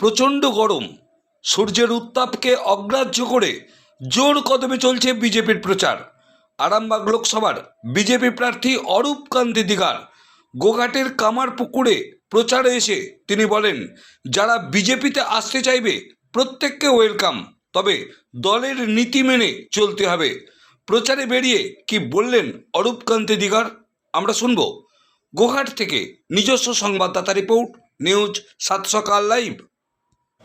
প্রচণ্ড গরম। সূর্যের উত্তাপকে অগ্রাহ্য করে জোর কদমে চলছে বিজেপির প্রচার। আরামবাগ লোকসভার বিজেপি প্রার্থী অরূপ কান্তি দিগার গোঘাটের কামার পুকুরে প্রচারে এসে তিনি বলেন, যারা বিজেপিতে আসতে চাইবে, প্রত্যেককে ওয়েলকাম, তবে দলের নীতি মেনে চলতে হবে। প্রচারে বেরিয়ে কি বললেন অরূপ কান্তি দিগার? আমরা শুনব। গোঘাট থেকে নিজস্ব সংবাদদাতা রিপোর্ট, নিউজ সাত সকাল লাইভ।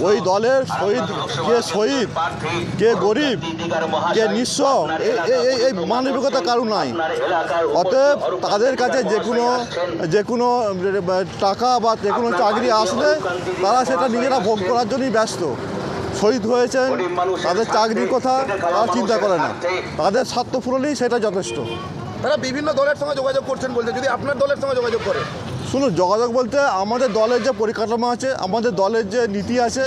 ওই দলের শহীদ, কে শহীদ, কে গরিব, কে নিঃস্ব এই- মানবিকতা কারণ নাই। অতএব তাদের কাছে যে কোনো যে কোনো টাকা বা যে কোনো চাকরি আসলে তারা সেটা নিজেরা ভোগ করার জন্যই ব্যস্ত। শহীদ হয়েছেন, তাদের চাকরির কথা তারা চিন্তা করে না। তাদের স্বার্থ পূরণেই সেটা যথেষ্ট। তারা বিভিন্ন দলের সঙ্গে যোগাযোগ করছেন বলতে যদি আপনার দলের সঙ্গে যোগাযোগ করে। শুনুন যোগাযোগ বলতে আমাদের দলের যে পরিকাঠামো আছে আমাদের দলের যে নীতি আছে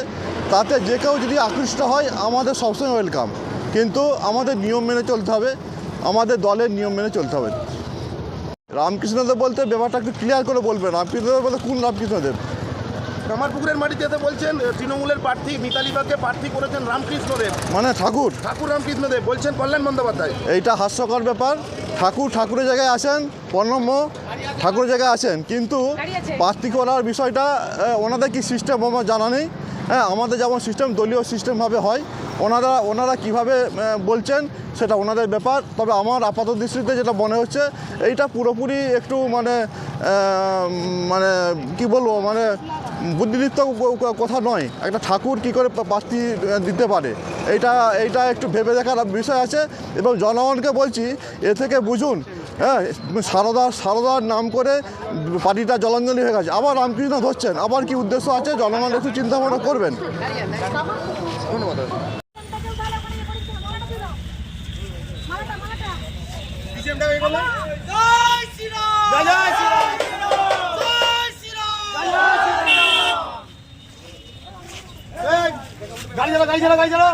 তাতে যে কেউ যদি আকৃষ্ট হয় আমাদের সবসময় ওয়েলকাম কিন্তু আমাদের নিয়ম মেনে চলতে হবে আমাদের দলের নিয়ম মেনে চলতে হবে। রামকৃষ্ণদেব বলতে ব্যাপারটা একটু ক্লিয়ার করে বলবেন। রামকৃষ্ণদেব বলতে কোন রামকৃষ্ণদেব? কামারপুকুরের মাটিতে বলছেন তৃণমূলের প্রার্থী মিতালি বাগকে প্রার্থী করেছেন রামকৃষ্ণ দেব মানে ঠাকুর? ঠাকুর রামকৃষ্ণ দেব বলছেন কল্যাণ বন্দ্যোপাধ্যায়। এইটা হাস্যকর ব্যাপার। ঠাকুর ঠাকুরের জায়গায় আছেন পণ্যম্য ঠাকুরের জায়গায় আছেন কিন্তু প্রার্থী করার বিষয়টা ওনাদের কি সিস্টেম আমার জানা নেই। হ্যাঁ আমাদের যেমন সিস্টেম দলীয় সিস্টেমভাবে হয়, ওনারা ওনারা কীভাবে বলছেন সেটা ওনাদের ব্যাপার। তবে আমার আপাত দৃষ্টিতে যেটা মনে হচ্ছে, এইটা পুরোপুরি একটু মানে মানে কি বলব মানে বুদ্ধিদীপ্ত কথা নয়। একটা ঠাকুর কি করে প্রার্থী দিতে পারে? এটা এইটা একটু ভেবে দেখার বিষয় আছে এবং জনগণকে বলছি এ থেকে বুঝুন হ্যাঁ সারদা সারদার নাম করে পার্টিটা জলাঞ্জলি হয়ে গেছে। আবার রামকৃষ্ণ ধরছেন। আবার কি উদ্দেশ্য আছে? জনগণ একটু চিন্তা ভাবনা করবেন। ধন্যবাদ। গাড়ি চালা গাড়ি চালা গাড়ি চালা